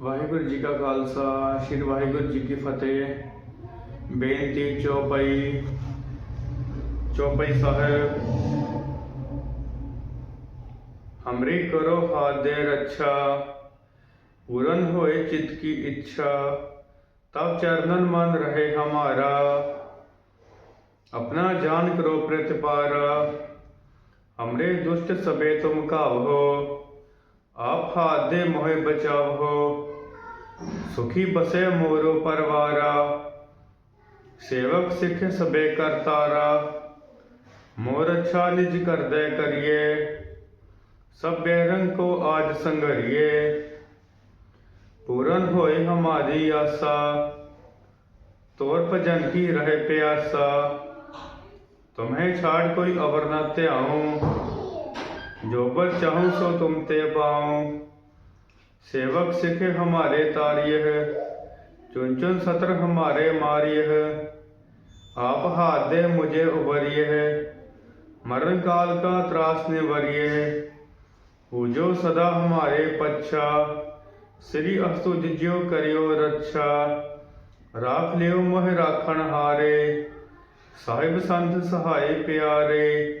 ਵਾਹਿਗੁਰੂ ਜੀ ਕਾ ਖਾਲਸਾ ਸ੍ਰੀ ਵਾਹਿਗੁਰੂ ਜੀ ਕੀ ਫਤਿਹ ਬੇਨਤੀ ਚੌਪਈ ਚੌਪਈ ਸਾਹਿਬ ਹਮਰੀ ਕਰੋ ਹਾਦੇ ਰੱਛਾ ਪੂਰਨ ਹੋਏ ਚਿਤ ਕੀ ਇੱਛਾ ਤਬ ਚਰਨਨ ਮਨ ਰਹੇ ਹਮਾਰਾ अपना जान करो प्रतिपारा हमरे दुष्ट सबे तुम काव हो आप हाथ दे मोहे बचाव हो सुखी बसे मोरो परवारा। सेवक सिख सबे करतारा मोर अच्छा निज कर दे करिए। सब बेरंग को आज संगरिए। पूरन होए हमारी आशा। तोर भजन की रहे प्यासा। तुम्हें छाड़ कोई अवर न त्याऊं। जो बल चाहूं सो तुम ते पाऊं सेवक सिखे हमारे तारिय चुन चुन सत्र हमारे मारिय आप हाथ दे मुझे उबरिय मरण काल का त्रास निवरिय पूजो सदा हमारे पच्छा श्री अस्तु जिज्यो करियो रक्षा राख लियो मोह राखण हारे ਸਾਹਿਬ ਸੰਤ ਸਹਾਈ ਪਿਆਰੇ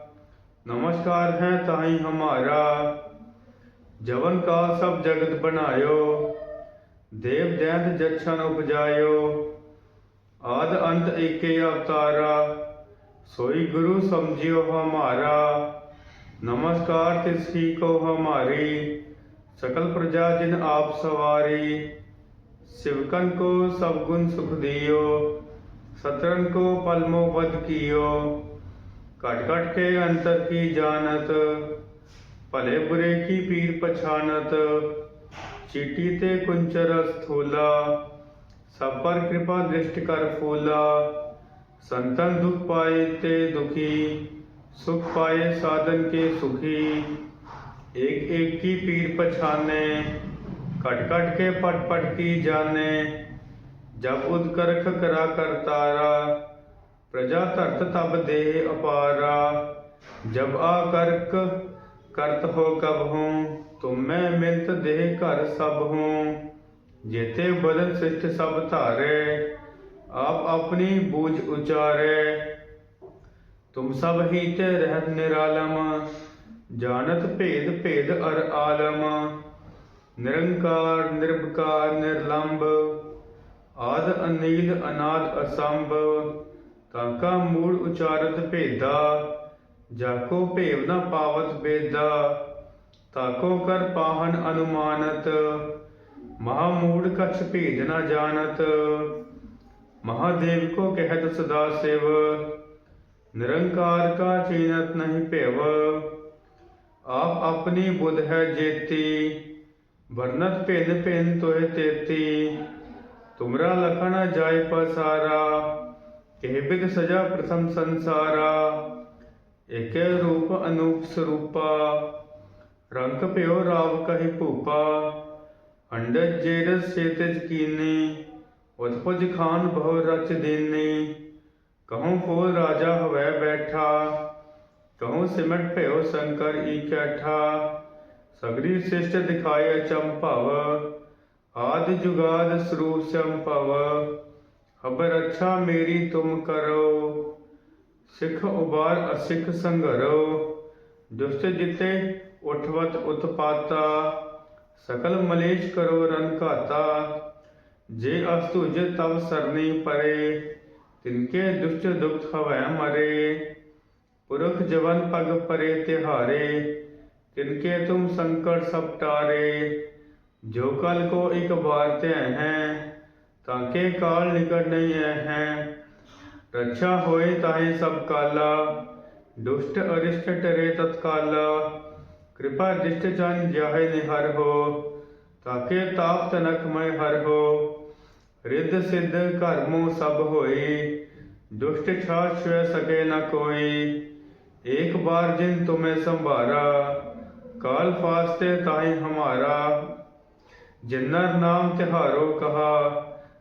नमस्कार है ताई हमारा। जवन का सब जगत बनायो, देव दैत जक्षण उपजायो। आद अंत एके अवतारा, सोई गुरु समझियो हमारा। नमस्कार तिसकी को हमारी, सकल प्रजा जिन आप सवारी। शिवकन को सब गुण सुख दियो, सतरन को पलमो बद कियो। कट कट के अंतर की जानत, भले बुरे की पीर पछानत, चीटी ते कुंचर स्थूला, सब पर कृपा दृष्टि कर फूला। संतन दुख पाए ते दुखी, सुख पाए साधन के सुखी। एक एक की पीर पछाने कट कट के पट पट की जाने। जब उदकरख करा कर तारा ਪ੍ਰਜਾ ਧਰਤ ਤਬ ਦੇ ਅਪਾਰਾ, ਜਬ ਆ ਕਰਕ ਕਰਤ ਹੋ ਕਬ ਹੂੰ, ਤੁਮੈ ਮਿਲਤ ਦੇਹ ਘਰ ਸਭ ਹੂੰ। ਜੇਤੇ ਬਦਨ ਸਿੱਟ ਸਭ ਧਾਰੇ, ਆਪ ਆਪਣੀ ਬੂਝ ਉਚਾਰੇ। ਤੁਮ ਸਭ ਹੀ ਤੇ ਰਹਿਤ ਨਿਰਾਲਮ, ਜਾਣਤ ਭੇਦ ਭੇਦ ਅਰ ਆਲਮ। ਨਿਰੰਕਾਰ, ਨਿਰਭਕਾਰ ਨਿਰਲੰਭ ਆਦ ਅਨੀਲ ਅਨਾਦ ਅਸੰਭ। ਤਾਕਾ ਮੂੜ ਉਚਾਰਤ ਭੇਦਾ ਜਾਕੋ ਭੇਵ ਨਾ ਪਾਵਤ ਬੇਦਾ, ਤਾਕੋ ਕਰ ਪਾਹਨ ਅਨੁਮਾਨਤ, ਮਹਾ ਮੂੜ ਕਛ ਭੇਦ ਨ ਜਾਣਤ। ਮਹਾਦੇਵ ਕੋ ਕਹਿਤ ਸਦਾ ਸਿਵ, ਨਿਰੰਕਾਰ ਕਾ ਚੀਨਤ ਨਹੀਂ ਭੇਵ। ਆਪ ਆਪਣੀ ਬੁੱਧ ਹੈ ਜੇਤੀ ਵਰਨਤ ਭਿੰਨ ਭਿੰਨ ਤੋਏ ਤੇਤੀ। ਤੁਮਰਾ ਲਖਣ ਜਾਇ ਪਸਾਰਾ ਕਹਿ ਬਿਗ ਸਜਾ ਪ੍ਰਥਮ ਸੰਸਾਰਾ, ਏਕੈ ਰੂਪ ਅਨੂਪ ਸਰੂਪਾ, ਰੰਗ ਭਿਓ ਰਾਵ ਕਹਿ ਭੂਪਾ, ਅੰਡਜ ਜੇਰਸ ਸੇਤਜ ਕੀਨੇ ਉਤਪਜ ਖਾਨ ਭਵ ਰਚ ਦੇਨੇ, ਕਹਉ ਫੋਲ ਰਾਜਾ ਹਵੈ ਬੈਠਾ, ਕਹਉ ਸਿਮਟ ਭਇਓ ਸੰਕਰ ਇਕੱਠਾ ਸਗਰੀ ਸਿਸ਼ਟ ਦਿਖਾਏ ਚੰਭਵ ਆਦ ਜੁਗਾਦ ਸਰੂਪ ਸੰਭਵ खबर अच्छा मेरी तुम करो, सिख उबार असिख संघरो। दुष्ट जिते उठवत उत्पाता, सकल मलेश करो रन घाता जे अस्तुज तब सरनी परे, तिनके दुष्ट दुख हवै मरे। पुरख जवन पग परे तिहारे, तिनके तुम संकट सब टारे। जो कल को एक बार ते हैं ताके काल निकट है रक्षा होए ताहे सब काला। दुष्ट अरिष्ट टरे तत्काल। कृपा दिष्ट जन जाहे निहर हो, ताके ताप तनक मय हर हो। रिद्ध सिद्ध कर्मो सब होई दुष्ट छा छुए सके न कोई। एक बार जिन तुम्हें संभारा, काल फास्ते ताहि हमारा। जिन्नर नाम त्योहारो कहा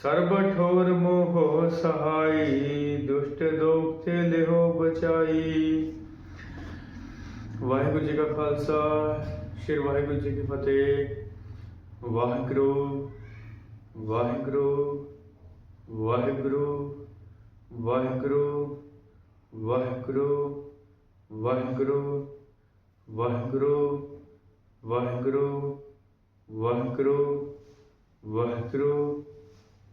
ਸਰਬ ਠੋਰ ਮੋਹ ਸਹਾਈ ਦੁਸ਼ਟ ਦੋਖ ਤੇ ਲਿਹੋ ਬਚਾਈ ਵਾਹਿਗੁਰੂ ਜੀ ਕਾ ਖਾਲਸਾ ਸ੍ਰੀ ਵਾਹਿਗੁਰੂ ਜੀ ਕੀ ਫਤਿਹ ਵਾਹਿਗੁਰੂ ਵਾਹਿਗੁਰੂ ਵਾਹਿਗੁਰੂ ਵਾਹਿਗੁਰੂ ਵਾਹਿਗੁਰੂ ਵਾਹਿਗੁਰੂ ਵਾਹਿਗੁਰੂ ਵਾਹਿਗੁਰੂ ਵਾਹਿਗੁਰੂ ਵਾਹਿਗੁਰੂ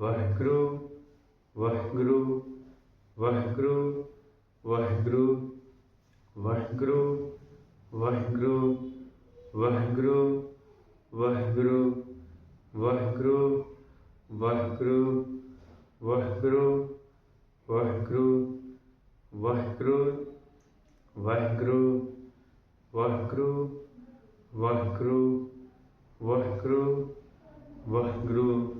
वह गुरु वह गुरु वह गुरु वह गुरु वह गुरु वह गुरु वह गुरु वह गुरु वह गुरु वह गुरु वह गुरु वह गुरु वह गुरु वह गुरु वह गुरु वह गुरु वह गुरु वह गुरु